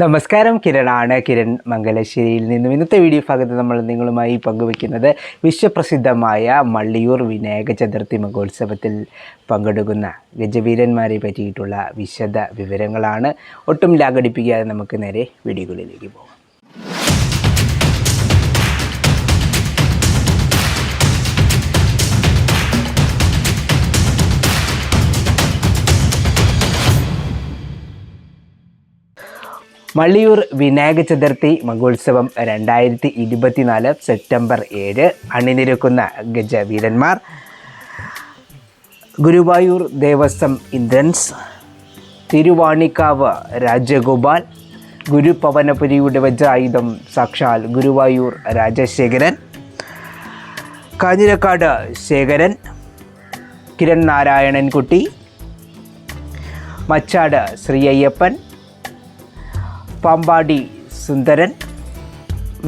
നമസ്കാരം കിരണാണ്. കിരൺ മംഗലശ്ശേരിയിൽ നിന്നും ഇന്നത്തെ വീഡിയോ ഭാഗത്ത് നമ്മൾ നിങ്ങളുമായി പങ്കുവയ്ക്കുന്നത് വിശ്വപ്രസിദ്ധമായ മള്ളിയൂർ വിനായക ചതുർത്ഥി മഹോത്സവത്തിൽ പങ്കെടുക്കുന്ന ഗജവീരന്മാരെ പറ്റിയിട്ടുള്ള വിശദ വിവരങ്ങളാണ് ഒട്ടും ലാഘടിപ്പിക്കാതെ നമുക്ക് നേരെ വീഡിയോകളിലേക്ക് പോകാം. മള്ളിയൂർ വിനായക ചതുർത്ഥി മഹോത്സവം രണ്ടായിരത്തി ഇരുപത്തിനാല് സെപ്റ്റംബർ ഏഴ് അണിനിരക്കുന്ന ഗജവീരന്മാർ. ഗുരുവായൂർ ദേവസ്വം ഇന്ദ്രൻസ് തിരുവാണിക്കാവ് രാജഗോപാൽ ഗുരുപവനപുരിയുടെ വജ്രായുധം സാക്ഷാൽ ഗുരുവായൂർ രാജശേഖരൻ കാഞ്ഞിരക്കാട് ശേഖരൻ കിരൺ നാരായണൻകുട്ടി മച്ചാട് ശ്രീ അയ്യപ്പൻ പാമ്പാടി സുന്ദരൻ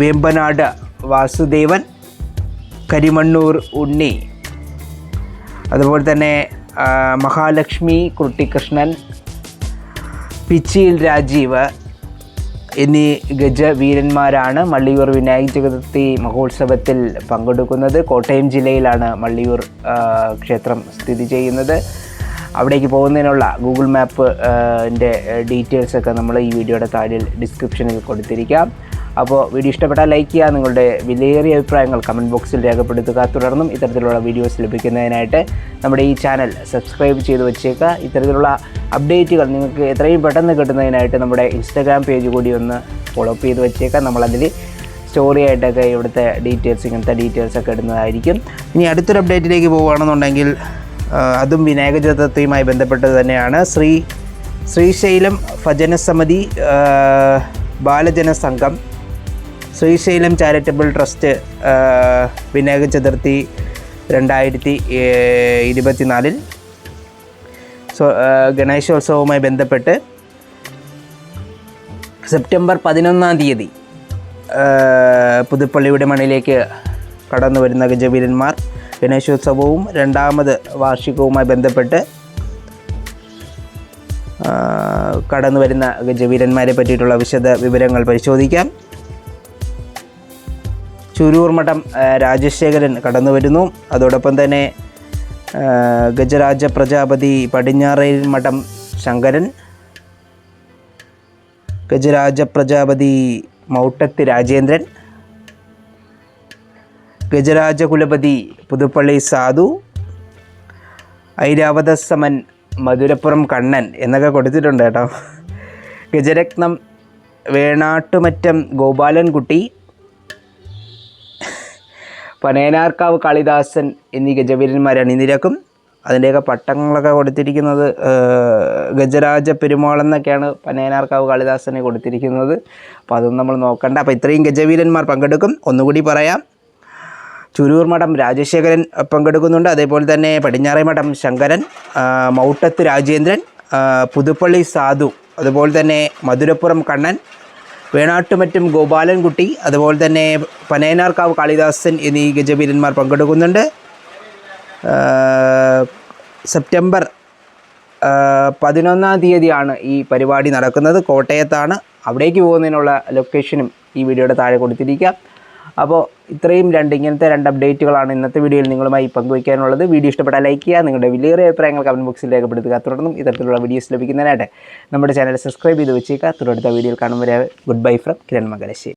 വേമ്പനാട് വാസുദേവൻ കരിമണ്ണൂർ ഉണ്ണി. അതുപോലെ തന്നെ മഹാലക്ഷ്മി കുട്ടിക്കൃഷ്ണൻ പിച്ചിയിൽ രാജീവ് എന്നീ ഗജവീരന്മാരാണ് മള്ളിയൂർ വിനായക ചതുർത്ഥി മഹോത്സവത്തിൽ പങ്കെടുക്കുന്നത്. കോട്ടയം ജില്ലയിലാണ് മള്ളിയൂർ ക്ഷേത്രം സ്ഥിതി ചെയ്യുന്നത്. അവിടേക്ക് പോകുന്നതിനുള്ള ഗൂഗിൾ മാപ്പ് ന്റെ ഡീറ്റെയിൽസൊക്കെ നമ്മൾ ഈ വീഡിയോയുടെ താഴെ ഡിസ്ക്രിപ്ഷനിൽ കൊടുത്തിരിക്കാം. അപ്പോൾ വീഡിയോ ഇഷ്ടപ്പെട്ടാൽ ലൈക്ക് ചെയ്യുക നിങ്ങളുടെ വിലയേറിയ അഭിപ്രായങ്ങൾ കമന്റ് ബോക്സിൽ രേഖപ്പെടുത്തുക. തുടർന്നും ഇത്തരത്തിലുള്ള വീഡിയോസ് ലഭിക്കുന്നതിനായിട്ട് നമ്മുടെ ഈ ചാനൽ സബ്സ്ക്രൈബ് ചെയ്ത് വെച്ചേക്കുക. ഇത്തരത്തിലുള്ള അപ്ഡേറ്റുകൾ നിങ്ങൾക്ക് എത്രയും പെട്ടെന്ന് കിട്ടുന്നതിനായിട്ട് നമ്മുടെ ഇൻസ്റ്റാഗ്രാം പേജ് കൂടി ഒന്ന് ഫോളോ അപ്പ് ചെയ്ത് വെച്ചേക്കാം നമ്മളതിൽ സ്റ്റോറി ആയിട്ടൊക്കെ ഇവിടുത്തെ ഡീറ്റെയിൽസ് ഇങ്ങനത്തെ ഡീറ്റെയിൽസൊക്കെ ഇടുന്നതായിരിക്കും. ഇനി അടുത്തൊരു അപ്ഡേറ്റിലേക്ക് പോവുകയാണെന്നുണ്ടെങ്കിൽ ആ, അതും വിനായക ചതുർത്ഥിയുമായി ബന്ധപ്പെട്ട് തന്നെയാണ്. ശ്രീ ശ്രീശൈലം ഭജനസമിതി ബാലജനസംഘം ബാലജന സംഘം ശ്രീശൈലം ചാരിറ്റബിൾ ട്രസ്റ്റ് വിനായക ചതുർത്ഥി രണ്ടായിരത്തി ഇരുപത്തിനാലിൽ. ഗണേശോത്സവവുമായി ബന്ധപ്പെട്ട് സെപ്റ്റംബർ പതിനൊന്നാം തീയതി പുതുപ്പള്ളിയുടെ മണിലേക്ക് കടന്നു വരുന്ന ഗജവീരന്മാർ ഗണേശോത്സവവും രണ്ടാമത് വാർഷികവുമായി ബന്ധപ്പെട്ട് കടന്നു വരുന്ന ഗജവീരന്മാരെ പറ്റിയിട്ടുള്ള വിശദ വിവരങ്ങൾ പരിശോധിക്കാം. ചുരൂർ മഠം രാജശേഖരൻ കടന്നു വരുന്നു. അതോടൊപ്പം തന്നെ ഗജരാജ പ്രജാപതി പടിഞ്ഞാറേൽ മഠം ശങ്കരൻ ഗജരാജ പ്രജാപതി മൗട്ടത്തി രാജേന്ദ്രൻ ഗജരാജ കുലപതി പുതുപ്പള്ളി സാധു ഐരാവതസമൻ മധുരപ്പുറം കണ്ണൻ എന്നൊക്കെ കൊടുത്തിട്ടുണ്ട് കേട്ടോ. ഗജരത്നം വേണാട്ടുമറ്റം ഗോപാലൻകുട്ടി പനയനാർക്കാവ് കാളിദാസൻ എന്നീ ഗജവീരന്മാർ അണിനിരക്കും അതിന്റെയൊക്കെ പട്ടങ്ങളൊക്കെ കൊടുത്തിരിക്കുന്നത് ഗജരാജ പെരുമാൾ എന്നൊക്കെയാണ് പനയനാർക്കാവ് കാളിദാസനെ കൊടുത്തിരിക്കുന്നത്. അപ്പോൾ അതൊന്നും നമ്മൾ നോക്കണ്ട. അപ്പോൾ ഇത്രയും ഗജവീരന്മാർ പങ്കെടുക്കും. ഒന്നുകൂടി പറയാം. ചുരൂർ മഠം രാജശേഖരൻ പങ്കെടുക്കുന്നുണ്ട്. അതേപോലെ തന്നെ പടിഞ്ഞാറേ മഠം ശങ്കരൻ മൗട്ടത്ത് രാജേന്ദ്രൻ പുതുപ്പള്ളി സാധു അതുപോലെ തന്നെ മധുരപ്പുറം കണ്ണൻ വേണാട്ടുമറ്റും ഗോപാലൻകുട്ടി അതുപോലെ തന്നെ പനയനാർക്കാവ് കാളിദാസൻ എന്നീ ഗജവീരന്മാർ പങ്കെടുക്കുന്നുണ്ട്. സെപ്റ്റംബർ പതിനൊന്നാം തീയതിയാണ് ഈ പരിപാടി നടക്കുന്നത്. കോട്ടയത്താണ്. അവിടേക്ക് പോകുന്നതിനുള്ള ലൊക്കേഷനും ഈ വീഡിയോയുടെ താഴെ കൊടുത്തിരിക്കാം. അപ്പോൾ ഇത്രയും രണ്ട് ഇങ്ങനത്തെ രണ്ട് അപ്ഡേറ്റുകളാണ് ഇന്നത്തെ വീഡിയോയിൽ നിങ്ങളുമായി പങ്കുവയ്ക്കാനുള്ളത്. വീഡിയോ ഇഷ്ടപ്പെട്ടാൽ ലൈക്ക് ചെയ്യുക നിങ്ങളുടെ വിലയേറിയ അഭിപ്രായങ്ങൾ കമന്റ് ബോക്സിൽ രേഖപ്പെടുത്തുക. തുടർന്നും ഇത്തരത്തിലുള്ള വീഡിയോസ് ലഭിക്കുന്നതിനായിട്ട് നമ്മുടെ ചാനൽ സബ്സ്ക്രൈബ് ചെയ്ത് വെച്ചേക്കുക. തുടർത്ത വീഡിയോയിൽ കാണും വരെ. Goodbye from Kiran Mangalassery.